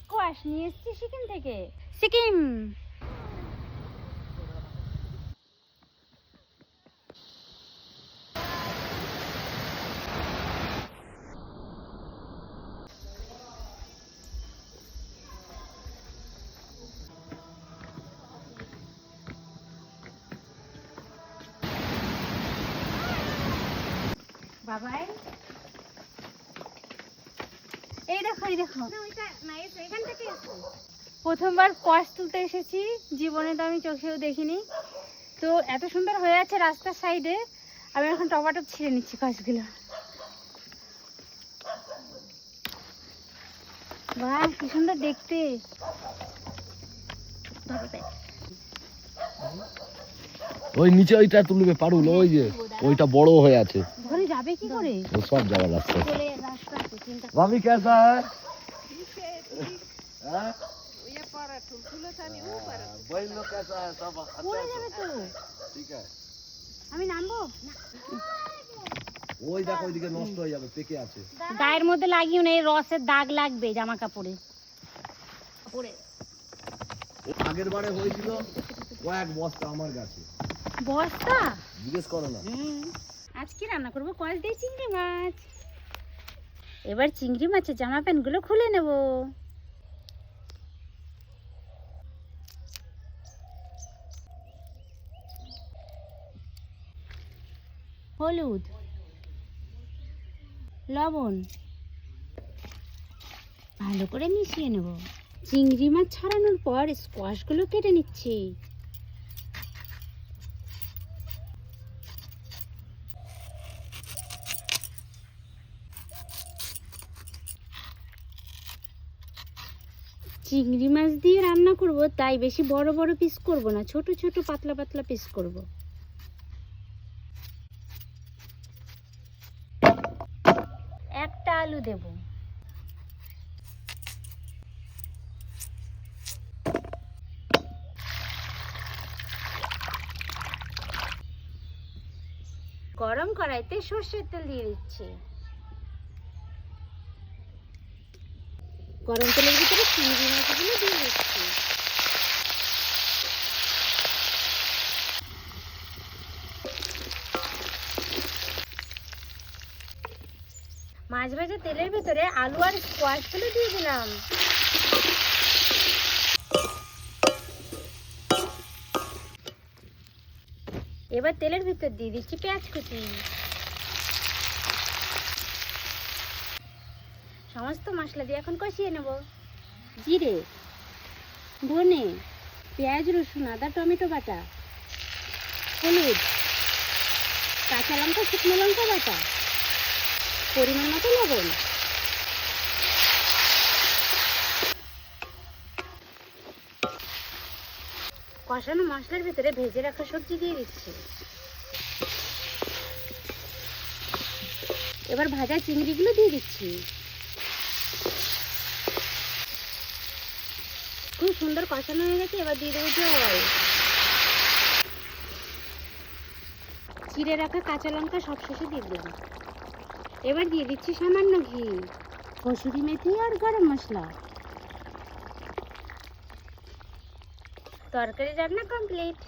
Squash নিয়ে এসেছি সিকিম থেকে। সিকিম। বাবাই এই দেখো এই দেখো। প্রথমবার কষ তুলতে এসেছি জীবনে তো আমি চোখেও দেখিনি। তো এত সুন্দর হয়ে আছে রাস্তার সাইডে আমি এখন টপাটপ ছিঁড়ে নিচ্ছি কষগুলো বাহ কি সুন্দর দেখতে। ওই নিচে ওইটা তুলবে পারুল ওই যে। ওইটা বড় হয়ে আছে। কি করে? ও সব যাওয়ার রাস্তা চলে রাস্তা আছে, চিন্তা ভাবি কেসা? বলল কেসা সব পড়ে যাবে তো। ঠিক আছে। আমি নামবো? ওই দেখো ওইদিকে নষ্ট হয়ে যাবে পেকে আছে। গায়ের মধ্যে লাগিও না এই রসের দাগ লাগবে জামা কাপড়ে আগের বারে হয়েছিল কয়েক বস্তা আমার কাছে। বস্তা? জিজ্ঞেস করো না। কি রান্না করব কল দিয়ে চিংড়ি মাছ। এবার চিংড়ি মাছের জামা প্যান্টগুলো খুলে নেব। হলুদ, লবণ, ভালো করে মিশিয়ে নেব। চিংড়ি মাছ ছাড়ানোর পর স্কোয়াশগুলো কেটে নিচ্ছি। চিংড়ি মাছ দিয়ে রান্না করব, তাই বেশি বড় বড় পিস করব না, ছোট ছোট পাতলা পাতলা পিস করব। একটা আলু দেব। গরম কড়াইতে সর্ষের তেল দিয়ে দিচ্ছি। গরম তেলের ভিতরে চিংড়ি মাছগুলো দিয়ে দিচ্ছি মাছ ভাজা তেলের ভিতরে আলু আর স্কোয়াশ স্কোয়াশগুলো দিয়ে দিলাম। এবার তেলের ভিতর দিয়ে দিচ্ছি পেঁয়াজ কুচি। সমস্ত মশলা দিয়ে এখন কষিয়ে নেব। জিরে। ধনে, পেঁয়াজ, রসুন, আদা, টমেটো বাটা, হলুদ, কাঁচা লঙ্কা, শুকনো লঙ্কা বাটা, পরিমাণ মতো লবণ। কষানো মশলার ভিতরে ভেজে রাখা সবজি দিয়ে দিচ্ছি। এবার ভাজা চিংড়িগুলো দিয়ে দিচ্ছি। খুব সুন্দর কষানো হয়ে গেছে, এবার দিয়ে দেবো জল চিড়ে রাখা কাঁচা লঙ্কা সব শেষে দিয়ে দেবো। এবার দিয়ে দিচ্ছি সামান্য ঘি, কসুরি মেথি আর গরম মশলা। তরকারি রান্না কমপ্লিট